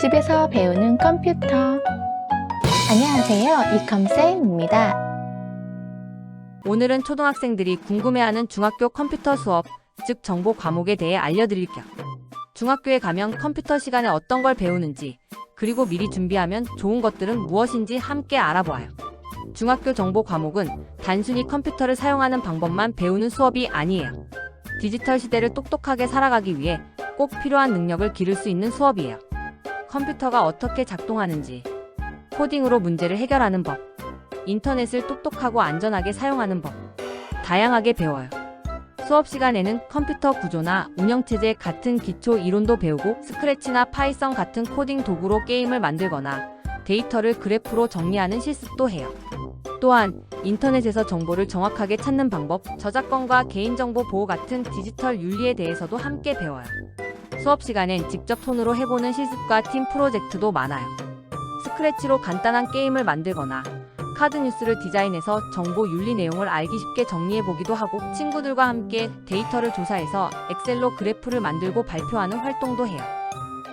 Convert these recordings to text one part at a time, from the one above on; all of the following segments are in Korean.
집에서 배우는 컴퓨터. 안녕하세요. 이컴쌤입니다. 오늘은 초등학생들이 궁금해하는 중학교 컴퓨터 수업, 즉 정보 과목에 대해 알려드릴 겸 중학교에 가면 컴퓨터 시간에 어떤 걸 배우는지, 그리고 미리 준비하면 좋은 것들은 무엇인지 함께 알아보아요. 중학교 정보 과목은 단순히 컴퓨터를 사용하는 방법만 배우는 수업이 아니에요. 디지털 시대를 똑똑하게 살아가기 위해 꼭 필요한 능력을 기를 수 있는 수업이에요. 컴퓨터가 어떻게 작동하는지, 코딩으로 문제를 해결하는 법, 인터넷을 똑똑하고 안전하게 사용하는 법, 다양하게 배워요. 수업 시간에는 컴퓨터 구조나 운영체제 같은 기초 이론도 배우고 스크래치나 파이썬 같은 코딩 도구로 게임을 만들거나 데이터를 그래프로 정리하는 실습도 해요. 또한 인터넷에서 정보를 정확하게 찾는 방법, 저작권과 개인정보 보호 같은 디지털 윤리에 대해서도 함께 배워요. 수업 시간엔 직접 손으로 해보는 실습과 팀 프로젝트도 많아요. 스크래치로 간단한 게임을 만들거나 카드 뉴스를 디자인해서 정보 윤리 내용을 알기 쉽게 정리해 보기도 하고 친구들과 함께 데이터를 조사해서 엑셀로 그래프를 만들고 발표하는 활동도 해요.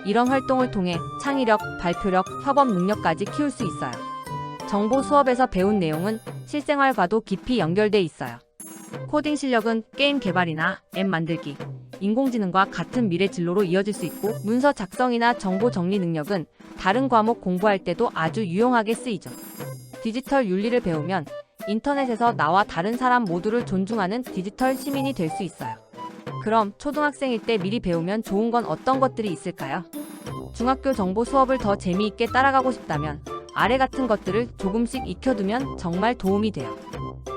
이런 활동을 통해 창의력, 발표력, 협업 능력까지 키울 수 있어요. 정보 수업에서 배운 내용은 실생활과도 깊이 연결돼 있어요. 코딩 실력은 게임 개발이나 앱 만들기, 인공지능과 같은 미래 진로로 이어질 수 있고 문서 작성이나 정보 정리 능력은 다른 과목 공부할 때도 아주 유용하게 쓰이죠. 디지털 윤리를 배우면 인터넷에서 나와 다른 사람 모두를 존중하는 디지털 시민이 될 수 있어요. 그럼 초등학생일 때 미리 배우면 좋은 건 어떤 것들이 있을까요? 중학교 정보 수업을 더 재미있게 따라가고 싶다면 아래 같은 것들을 조금씩 익혀두면 정말 도움이 돼요.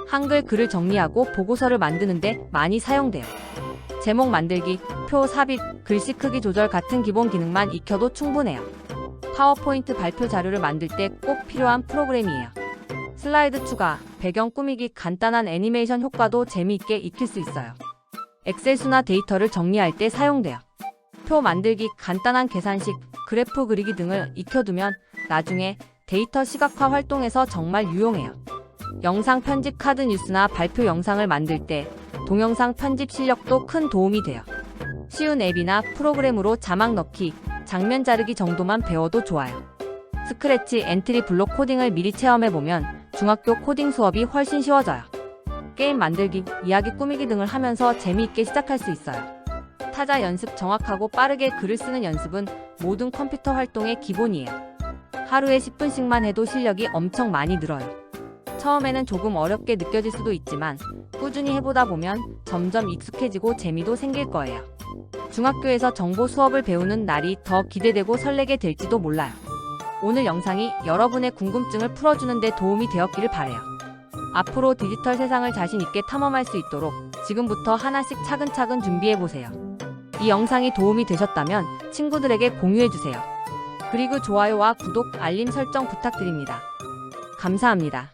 한글 글을 정리하고 보고서를 만드는데 많이 사용돼요. 제목 만들기, 표 삽입, 글씨 크기 조절 같은 기본 기능만 익혀도 충분해요. 파워포인트 발표 자료를 만들 때 꼭 필요한 프로그램이에요. 슬라이드 추가, 배경 꾸미기, 간단한 애니메이션 효과도 재미있게 익힐 수 있어요. 엑셀 수나 데이터를 정리할 때 사용돼요. 표 만들기, 간단한 계산식, 그래프 그리기 등을 익혀두면 나중에 데이터 시각화 활동에서 정말 유용해요. 영상 편집 카드 뉴스나 발표 영상을 만들 때 동영상 편집 실력도 큰 도움이 돼요. 쉬운 앱이나 프로그램으로 자막 넣기, 장면 자르기 정도만 배워도 좋아요. 스크래치, 엔트리 블록 코딩을 미리 체험해보면 중학교 코딩 수업이 훨씬 쉬워져요. 게임 만들기, 이야기 꾸미기 등을 하면서 재미있게 시작할 수 있어요. 타자 연습 정확하고 빠르게 글을 쓰는 연습은 모든 컴퓨터 활동의 기본이에요. 하루에 10분씩만 해도 실력이 엄청 많이 늘어요. 처음에는 조금 어렵게 느껴질 수도 있지만 꾸준히 해보다 보면 점점 익숙해지고 재미도 생길 거예요. 중학교에서 정보 수업을 배우는 날이 더 기대되고 설레게 될지도 몰라요. 오늘 영상이 여러분의 궁금증을 풀어주는 데 도움이 되었기를 바래요. 앞으로 디지털 세상을 자신 있게 탐험할 수 있도록 지금부터 하나씩 차근차근 준비해 보세요. 이 영상이 도움이 되셨다면 친구들에게 공유해 주세요. 그리고 좋아요와 구독, 알림 설정 부탁드립니다. 감사합니다.